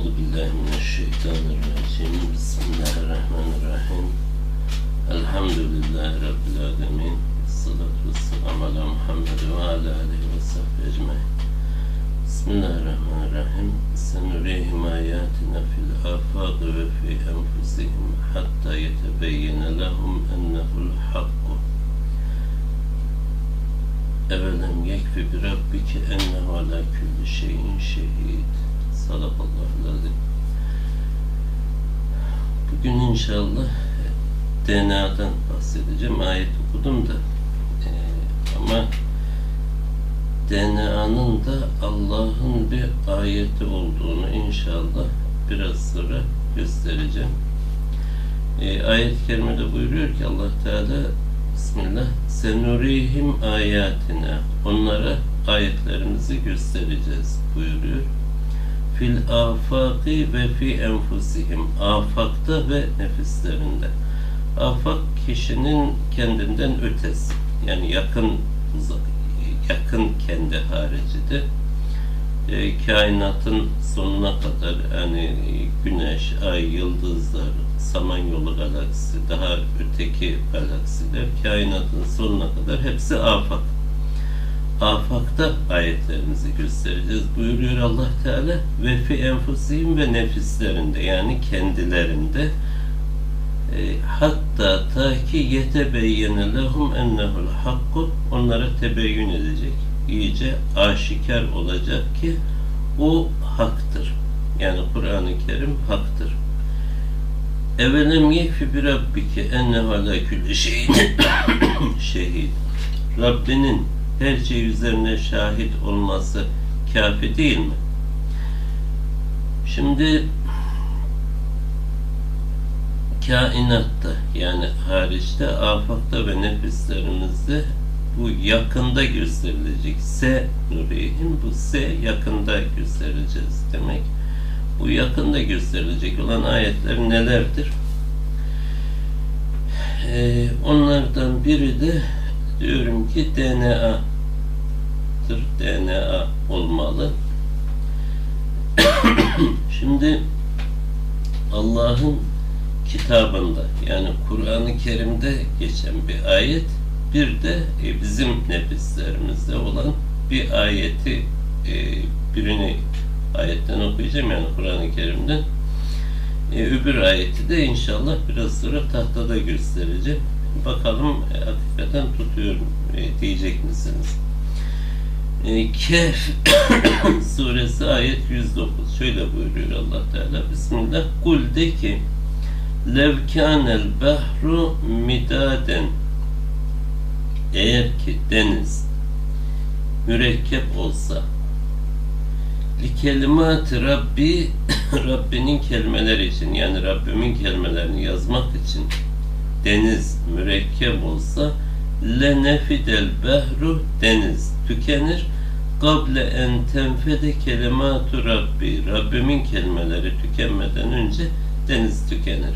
Euzu billahi mineşşeytanirracim. Bismillahirrahmanirrahim. Elhamdülillahi rabbil alamin. Salatu vesselam ala Muhammed ve ala alihi ve sahbihi ecmaîn. Bismillahirrahmanirrahim. Senurihim ayatina fil afaq ve fi enfusihim hatta yetebeyyene lehum ennehu'l hakku. Evelem yekfi bi rabbike ennehu ala kulli şeyin şehid. Sadakallahul azim. Bugün inşallah e, DNA'dan bahsedeceğim. Ayet okudum da e, ama DNA'nın da Allah'ın bir ayeti olduğunu inşallah biraz sonra göstereceğim. E, ayet-i kerimede buyuruyor ki Allah Teala Bismillah Senurihim ayatina Onlara ayetlerimizi göstereceğiz buyuruyor fil afaki ve fi enfusihim afakta ve nefislerinde. Afak kişinin kendinden ötesi yani yakın yakın kendi haricidir. E, kainatın sonuna kadar yani güneş, ay, yıldızlar, samanyolu galaksisi, daha öteki galaksiler kainatın sonuna kadar hepsi afak afakta ayetlerimizi göstereceğiz. Buyuruyor Allah Teala ve fi enfusihim ve nefislerinde yani kendilerinde e, hatta ta ki yetebeyyene lehum ennehul hakku onlara tebeyyün edecek iyice aşikar olacak ki o haktır. Yani Kur'an-ı Kerim haktır. Evelem yekfi bir rabbike ennehu ala külli şehid Rabbinin her şey üzerine şahit olması kafi değil mi? Şimdi kainatta yani hariçte, afakta ve nefislerimizde bu yakında gösterilecek. Se nurihim bu se yakında göstereceğiz demek. Bu yakında gösterilecek olan ayetler nelerdir? Ee, onlardan biri de diyorum ki DNA DNA olmalı. Şimdi Allah'ın kitabında yani Kur'an-ı Kerim'de geçen bir ayet bir de e, bizim nefislerimizde olan bir ayeti e, birini ayetten okuyacağım yani Kur'an-ı Kerim'den e, öbür ayeti de inşallah biraz sonra tahtada göstereceğim bakalım hakikaten tutuyorum diyecek misiniz? E, Kehf suresi ayet 109 şöyle buyuruyor Allah Teala. Bismillah. Kul de ki lev behru midaden eğer ki deniz mürekkep olsa li kelimat Rabbi Rabbinin kelimeleri için yani Rabbimin kelimelerini yazmak için deniz mürekkep olsa le nefidel behru deniz. Tükenir. kable en tenfede kelimatu Rabbi Rabbimin kelimeleri tükenmeden önce deniz tükenir.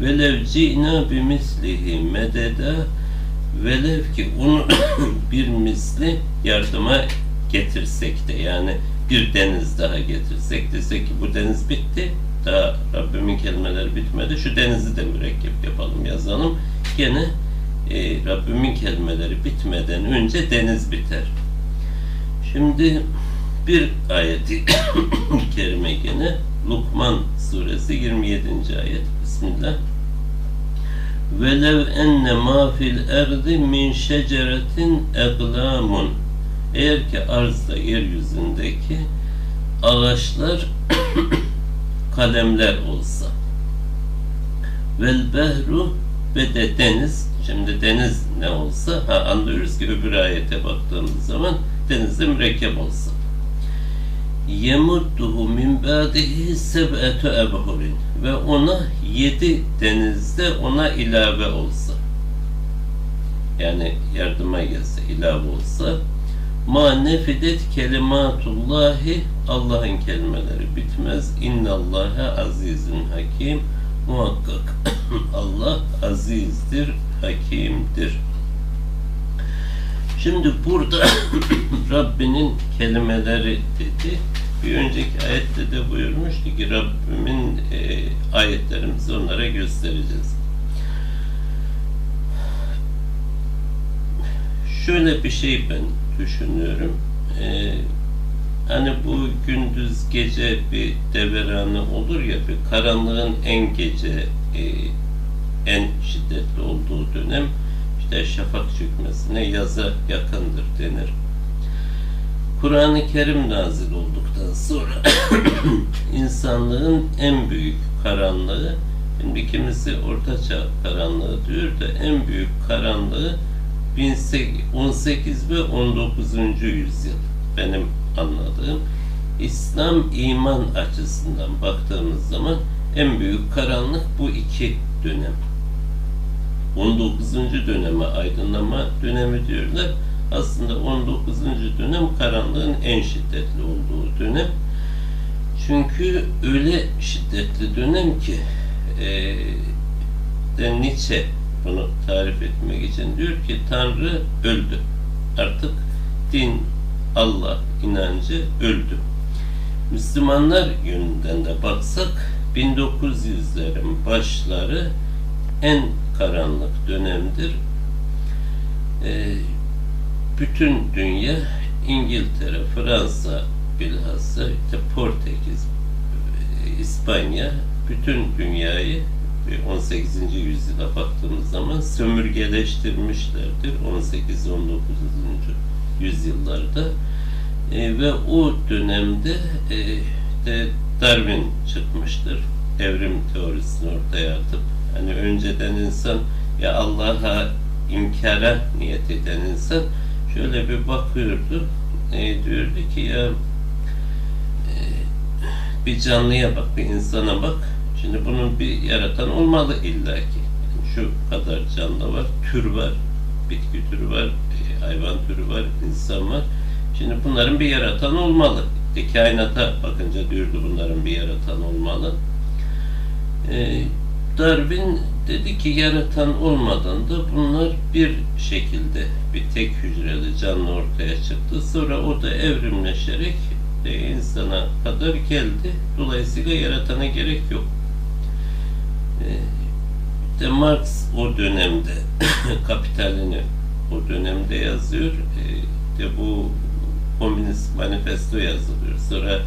velev ci'na bimislihi mededa velev ki onu bir misli yardıma getirsek de yani bir deniz daha getirsek desek ki bu deniz bitti daha Rabbimin kelimeleri bitmedi şu denizi de mürekkep yapalım yazalım. Gene e, Rabbimin kelimeleri bitmeden önce deniz biter. Şimdi bir ayeti kerime gene Lukman suresi 27. ayet. Bismillah. Velev enne ma fil erdi min şeceretin eglamun eğer ki arzda yeryüzündeki ağaçlar kalemler olsa. Vel behru ve de deniz şimdi deniz ne olsa ha anlıyoruz ki öbür ayete baktığımız zaman denizde mürekkep olsa. Yemudduhu min ba'dihi seb'etu ebhurin. Ve ona yedi denizde ona ilave olsa. Yani yardıma gelse ilave olsa ma nefidet kelimatullahi Allah'ın kelimeleri bitmez. İnnallaha azizun hakim. Muhakkak Allah azizdir hakimdir Şimdi burada Rabbinin kelimeleri dedi. bir önceki ayette de buyurmuştu ki Rabbimin e, ayetlerimizi onlara göstereceğiz. Şöyle bir şey ben düşünüyorum. E, hani bu gündüz gece bir deveranı olur ya bir karanlığın en gece e, en şiddetli olduğu dönem işte şafak çökmesine yaza yakındır denir. Kur'an-ı Kerim nazil olduktan sonra insanlığın en büyük karanlığı şimdi kimisi ortaçağ karanlığı diyor da en büyük karanlığı 18 ve 19. yüzyıl benim anladığım İslam iman açısından baktığımız zaman en büyük karanlık bu iki dönem. 19. döneme aydınlama dönemi diyorlar. Aslında 19. dönem karanlığın en şiddetli olduğu dönem. Çünkü öyle şiddetli dönem ki e, de Nietzsche bunu tarif etmek için diyor ki Tanrı öldü. Artık din, Allah inancı öldü. Müslümanlar yönünden de baksak 1900'lerin başları en karanlık dönemdir. Ee, bütün dünya İngiltere, Fransa bilhassa işte Portekiz, İspanya bütün dünyayı 18. yüzyıla baktığımız zaman sömürgeleştirmişlerdir 18-19. yüzyıllarda e, ve o dönemde e, de Darwin çıkmıştır evrim teorisini ortaya atıp hani önceden insan ya Allah'a inkara niyet eden insan şöyle bir bakıyordu e, diyordu ki ya e, bir canlıya bak bir insana bak Şimdi bunun bir yaratan olmalı illaki. Yani şu kadar canlı var, tür var, bitki türü var, e, hayvan türü var, insan var. Şimdi bunların bir yaratan olmalı. İşte kainata bakınca diyordu bunların bir yaratan olmalı. Ee, Darwin dedi ki yaratan olmadan da bunlar bir şekilde bir tek hücreli canlı ortaya çıktı. Sonra o da evrimleşerek e, insana kadar geldi. Dolayısıyla yaratana gerek yok. İşte Marx o dönemde kapitalini o dönemde yazıyor. İşte bu Komünist Manifesto yazılıyor. Sonra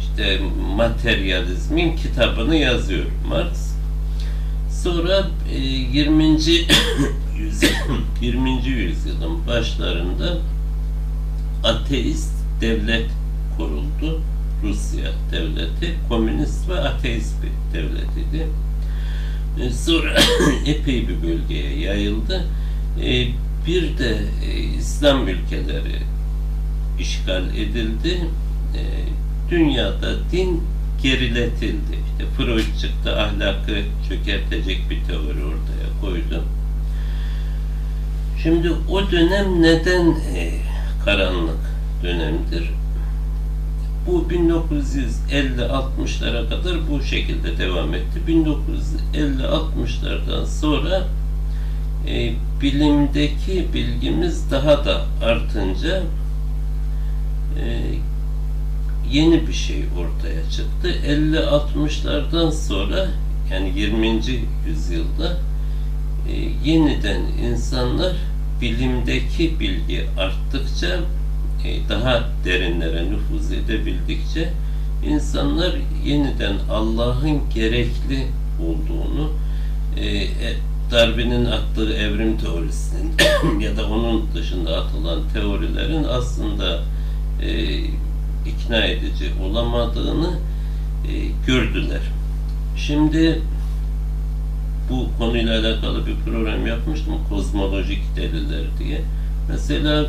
işte materyalizmin kitabını yazıyor Marx. Sonra 20. yüzyıl 20. yüzyılın başlarında ateist devlet kuruldu. Rusya devleti komünist ve ateist bir devletiydi. E, sonra epey bir bölgeye yayıldı. E, bir de e, İslam ülkeleri işgal edildi. Dünyada din geriletildi. İşte Freud çıktı, ahlakı çökertecek bir teori ortaya koydu. Şimdi o dönem neden karanlık dönemdir? Bu 1950-60'lara kadar bu şekilde devam etti. 1950-60'lardan sonra e, bilimdeki bilgimiz daha da artınca e, yeni bir şey ortaya çıktı. 50-60'lardan sonra yani 20. yüzyılda e, yeniden insanlar bilimdeki bilgi arttıkça e, daha derinlere nüfuz edebildikçe insanlar yeniden Allah'ın gerekli olduğunu e, e, Darwin'in attığı evrim teorisinin ya da onun dışında atılan teorilerin aslında e, ikna edici olamadığını e, gördüler. Şimdi bu konuyla alakalı bir program yapmıştım kozmolojik deliller diye. Mesela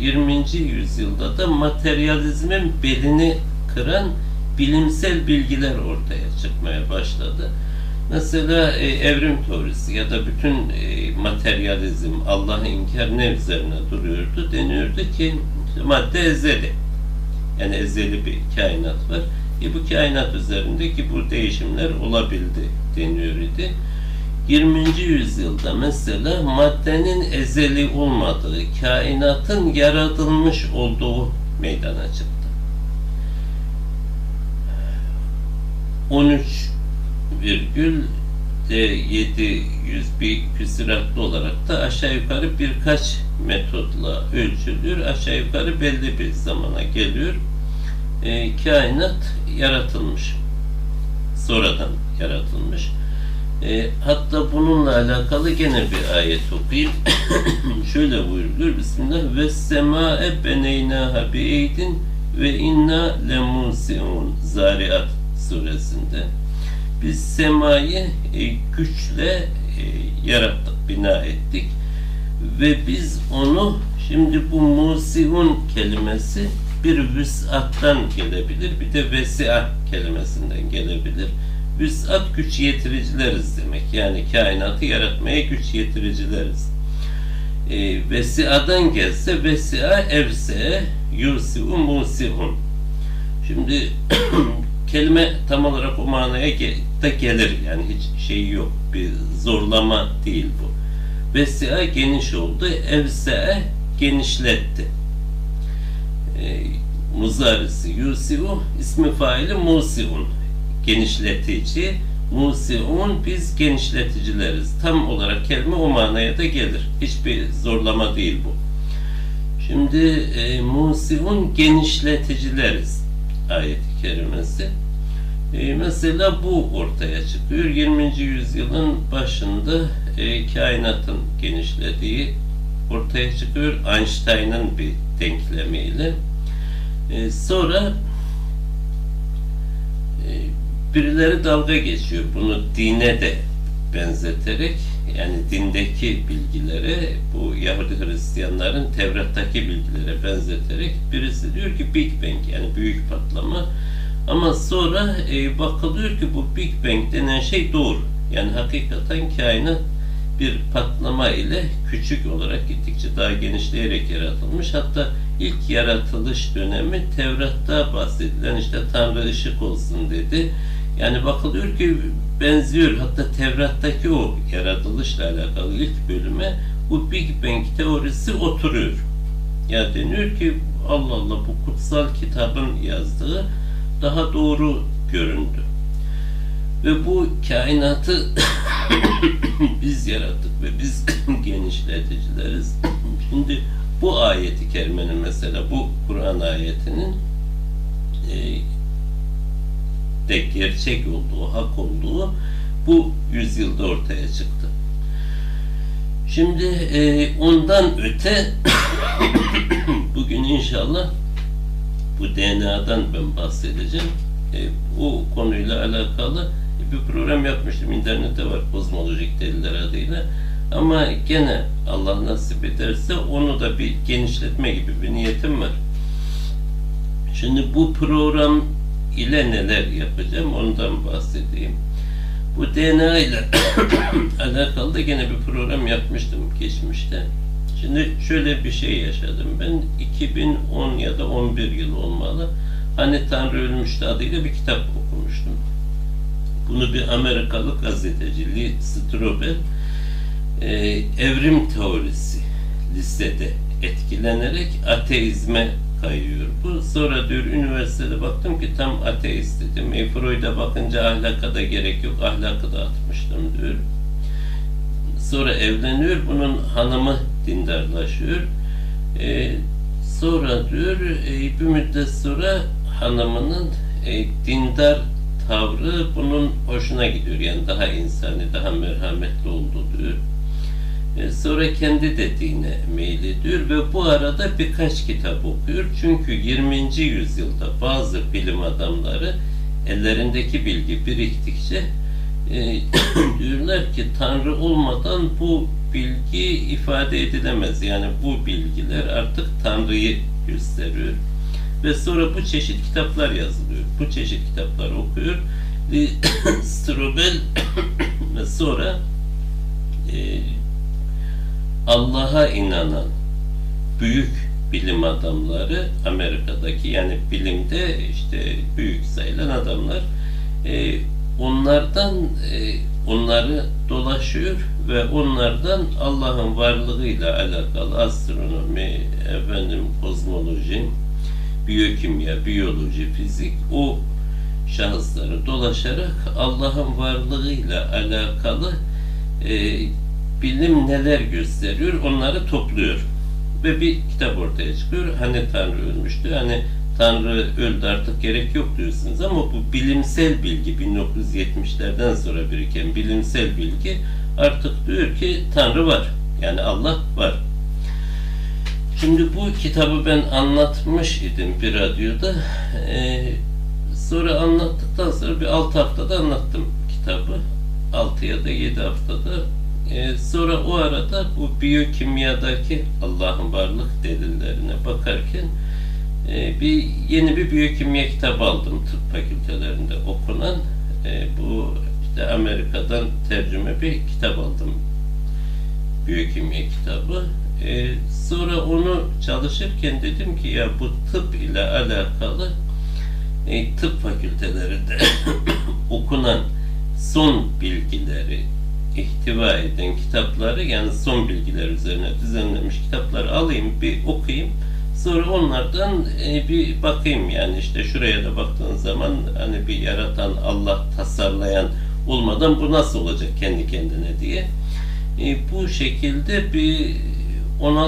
20. E, yüzyılda da materyalizmin belini kıran bilimsel bilgiler ortaya çıkmaya başladı. Mesela e, evrim teorisi ya da bütün e, materyalizm, Allah'ı inkar ne üzerine duruyordu? Deniyordu ki madde ezeli. Yani ezeli bir kainat var. E bu kainat üzerindeki bu değişimler olabildi deniyor idi. 20. yüzyılda mesela maddenin ezeli olmadığı, kainatın yaratılmış olduğu meydana çıktı. 13 virgül 700 bir küsuratlı olarak da aşağı yukarı birkaç metodla ölçülür. Aşağı yukarı belli bir zamana geliyor. E, kainat yaratılmış. Sonradan yaratılmış. E, hatta bununla alakalı gene bir ayet okuyayım. Şöyle buyuruluyor. Bismillah. Ve semae beneynaha bi eydin ve inna lemusiun. Zariat suresinde. Biz semayı e, güçle e, yarattık, bina ettik. Ve biz onu, şimdi bu musiun kelimesi bir vüs'attan gelebilir, bir de vesiat kelimesinden gelebilir. Vüs'at güç yetiricileriz demek. Yani kainatı yaratmaya güç yetiricileriz. E, vesiadan gelse vesia evse yusiu musiun. Şimdi kelime tam olarak o manaya da gelir yani hiç şey yok bir zorlama değil bu. Vesia geniş oldu, evse genişletti. E, muzarisi yusiu ismi faili musiun genişletici musiun biz genişleticileriz. Tam olarak kelime o manaya da gelir. Hiçbir zorlama değil bu. Şimdi e, musiun genişleticileriz ayet-i kerimesi. E, mesela bu ortaya çıkıyor. 20. yüzyılın başında e, kainatın genişlediği ortaya çıkıyor. Einstein'ın bir denklemiyle. E, sonra e, birileri dalga geçiyor. Bunu dine de benzeterek yani dindeki bilgilere bu Yahudi Hristiyanların Tevrat'taki bilgilere benzeterek birisi diyor ki Big Bang yani büyük patlama ama sonra e, bakılıyor ki bu Big Bang denen şey doğru. Yani hakikaten kainat bir patlama ile küçük olarak gittikçe daha genişleyerek yaratılmış. Hatta ilk yaratılış dönemi Tevrat'ta bahsedilen işte Tanrı ışık olsun dedi. Yani bakılıyor ki benziyor. Hatta Tevrat'taki o yaratılışla alakalı ilk bölüme bu Big Bang teorisi oturuyor. Ya deniyor ki Allah Allah bu kutsal kitabın yazdığı daha doğru göründü. Ve bu kainatı biz yarattık ve biz genişleticileriz. Şimdi bu ayeti kerimenin mesela bu Kur'an ayetinin e, de gerçek olduğu, hak olduğu bu yüzyılda ortaya çıktı. Şimdi e, ondan öte bugün inşallah bu DNA'dan ben bahsedeceğim. E, bu konuyla alakalı bir program yapmıştım. İnternette var kozmolojik deliller adıyla. Ama gene Allah nasip ederse onu da bir genişletme gibi bir niyetim var. Şimdi bu program ile neler yapacağım ondan bahsedeyim. Bu DNA ile alakalı da gene bir program yapmıştım geçmişte. Şimdi şöyle bir şey yaşadım ben. 2010 ya da 11 yıl olmalı. Hani Tanrı Ölmüştü adıyla bir kitap okumuştum. Bunu bir Amerikalı gazeteci Lee Strobel e, evrim teorisi listede etkilenerek ateizme kayıyor. Bu sonra diyor üniversitede baktım ki tam ateist dedim. E, Freud'a bakınca ahlaka da gerek yok. Ahlakı da atmıştım diyor. Sonra evleniyor. Bunun hanımı dindarlaşıyor. E, sonra diyor e, bir müddet sonra hanımının e, dindar tavrı bunun hoşuna gidiyor. Yani daha insani, daha merhametli oldu diyor. E, sonra kendi de dine meylediyor ve bu arada birkaç kitap okuyor. Çünkü 20. yüzyılda bazı bilim adamları ellerindeki bilgi biriktikçe e, diyorlar ki Tanrı olmadan bu bilgi ifade edilemez. Yani bu bilgiler artık Tanrı'yı gösteriyor. Ve sonra bu çeşit kitaplar yazılıyor. Bu çeşit kitaplar okuyor. Strobel ve sonra e, Allah'a inanan büyük bilim adamları Amerika'daki yani bilimde işte büyük sayılan adamlar e, onlardan e, onları dolaşıyor ve onlardan Allah'ın varlığıyla alakalı astronomi, efendim kozmoloji, biyokimya, biyoloji, fizik o şahısları dolaşarak Allah'ın varlığıyla alakalı e, bilim neler gösteriyor onları topluyor. Ve bir kitap ortaya çıkıyor. Hani Tanrı ölmüştü, hani Tanrı öldü artık gerek yok diyorsunuz ama bu bilimsel bilgi 1970'lerden sonra biriken bilimsel bilgi artık diyor ki Tanrı var. Yani Allah var. Şimdi bu kitabı ben anlatmış idim bir radyoda. Ee, sonra anlattıktan sonra bir 6 haftada anlattım kitabı. 6 ya da 7 haftada. Ee, sonra o arada bu biyokimyadaki Allah'ın varlık delillerine bakarken e, bir yeni bir biyokimya kitabı aldım tıp fakültelerinde okunan. E, bu işte Amerika'dan tercüme bir kitap aldım. Biyokimya kitabı. E, sonra onu çalışırken dedim ki ya bu tıp ile alakalı e, tıp fakültelerinde okunan son bilgileri ihtiva eden kitapları yani son bilgiler üzerine düzenlenmiş kitapları alayım bir okuyayım sonra onlardan e, bir bakayım yani işte şuraya da baktığın zaman hani bir yaratan Allah tasarlayan olmadan bu nasıl olacak kendi kendine diye. E, bu şekilde bir ona